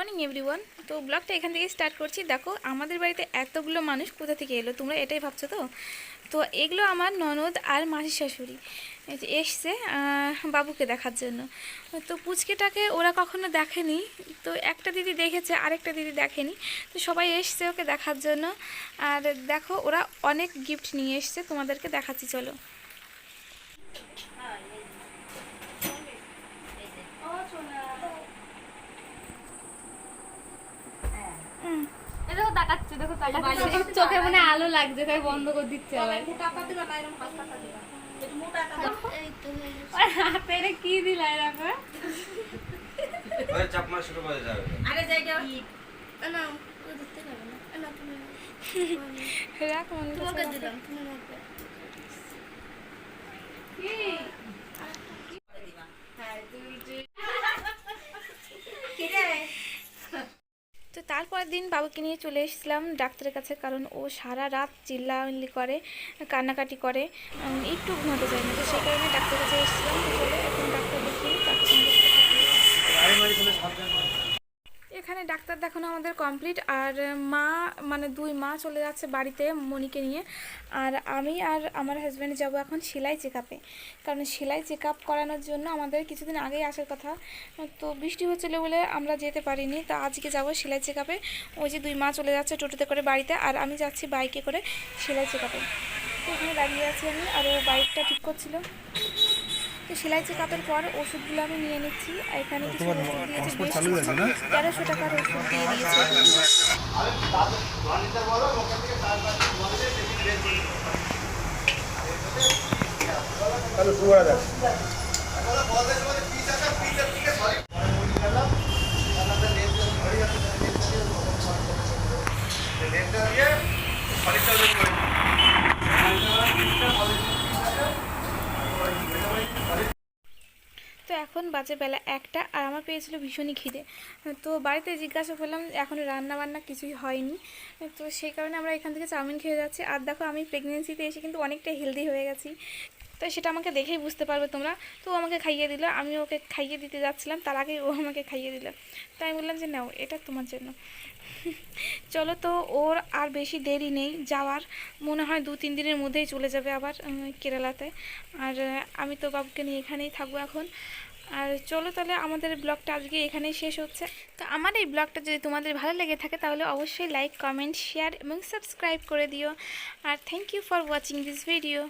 Morning everyone তো ব্লগটা এখান থেকে স্টার্ট করছি। দেখো, আমাদের বাড়িতে এতগুলো মানুষ কোথা থেকে এলো? তোমরা এটাই ভাবছ তো? তো এগুলো আমার ননদ আর মাসির শাশুড়ি। এসছে বাবুকে দেখার জন্য। তো পুচকেটাকে ওরা কখনো দেখেনি। তো একটা দিদি দেখেছে, আরেকটা দিদি দেখেনি। তো সবাই এসছে ওকে দেখার জন্য। আর দেখো, ওরা অনেক গিফট নিয়ে এসছে। তোমাদেরকে দেখাচ্ছি, চলো দেখো তাকাচ্ছে দেখো চোখে মনে আলো লাগছে তাই বন্ধ করে দিচ্ছে আবার। আর হাতে কি দিলা এরকম চাপ মারা শুরু করে যাবে। রাখ মনে করছে তো তারপরের দিন বাবুকে নিয়ে চলে এসেছিলাম ডাক্তারের কাছে, কারণ ও সারা রাত চিল্লামিল্লি করে, কান্নাকাটি করে একটু ঘুমাতে যায় না। তো সেই কারণে ডাক্তারের কাছে এসেছিলাম। এখন ডাক্তার দেখি থাকি। এখানে ডাক্তার দেখানো আমাদের কমপ্লিট আর মা মানে দুই মা চলে যাচ্ছে বাড়িতে মনিকে নিয়ে। আর আমি আর আমার হাজব্যান্ড যাব এখন সেলাই চেক আপে কারণ সেলাই চেক আপ করানোর জন্য আমাদের কিছুদিন আগেই আসার কথা। তো বৃষ্টি হচ্ছিল বলে আমরা যেতে পারিনি। তা আজকে যাব সেলাই চেক আপে ওই যে দুই মা চলে যাচ্ছে টোটোতে করে বাড়িতে। আর আমি যাচ্ছি বাইকে করে সেলাই চেক আপে তো এখানে দাঁড়িয়ে আছি আমি। আর ও বাইকটা ঠিক করছিল। তো সেলাই চেক আপের পর ওষুধগুলো আমি নিয়ে নিচ্ছি। আর এখানে কিছু ওষুধ দিয়েছে বেশ তেরোশো টাকার ওষুধ দিয়ে দিয়েছে। এখন বাজে বেলা একটা আর আমার পেয়েছিল ভীষণই খিদে। তো বাড়িতে জিজ্ঞাসা করলাম, এখন রান্না বান্না কিছুই হয়নি। তো সেই কারণে আমরা এখান থেকে চাউমিন খেয়ে যাচ্ছি। আর দেখো আমি প্রেগনেন্সিতে এসে কিন্তু অনেকটা হেলদি হয়ে গেছি। তো সেটা আমাকে দেখেই বুঝতে পারবে তোমরা। তো ও আমাকে খাইয়ে দিল, আমি ওকে খাইয়ে দিতে যাচ্ছিলাম, তার আগে ও আমাকে খাইয়ে দিল। তো আমি বললাম যে, নাও, এটা তোমার জন্য। চলো তো, ওর আর বেশি দেরি নেই, যাওয়ার। মনে হয় দু, তিন দিনের মধ্যেই চলে যাবে আবার কেরালাতে। আর, আমি তো বাবুকে নিয়ে এখানেই থাকব এখন। আর চলো তাহলে, আমাদের ব্লগটা আজকে এখানেই শেষ হচ্ছে। তো আমার এই ব্লগটা যদি তোমাদের ভালো লেগে থাকে, তাহলে অবশ্যই লাইক, কমেন্ট, শেয়ার এবং সাবস্ক্রাইব করে দিও। আর thank you for watching this video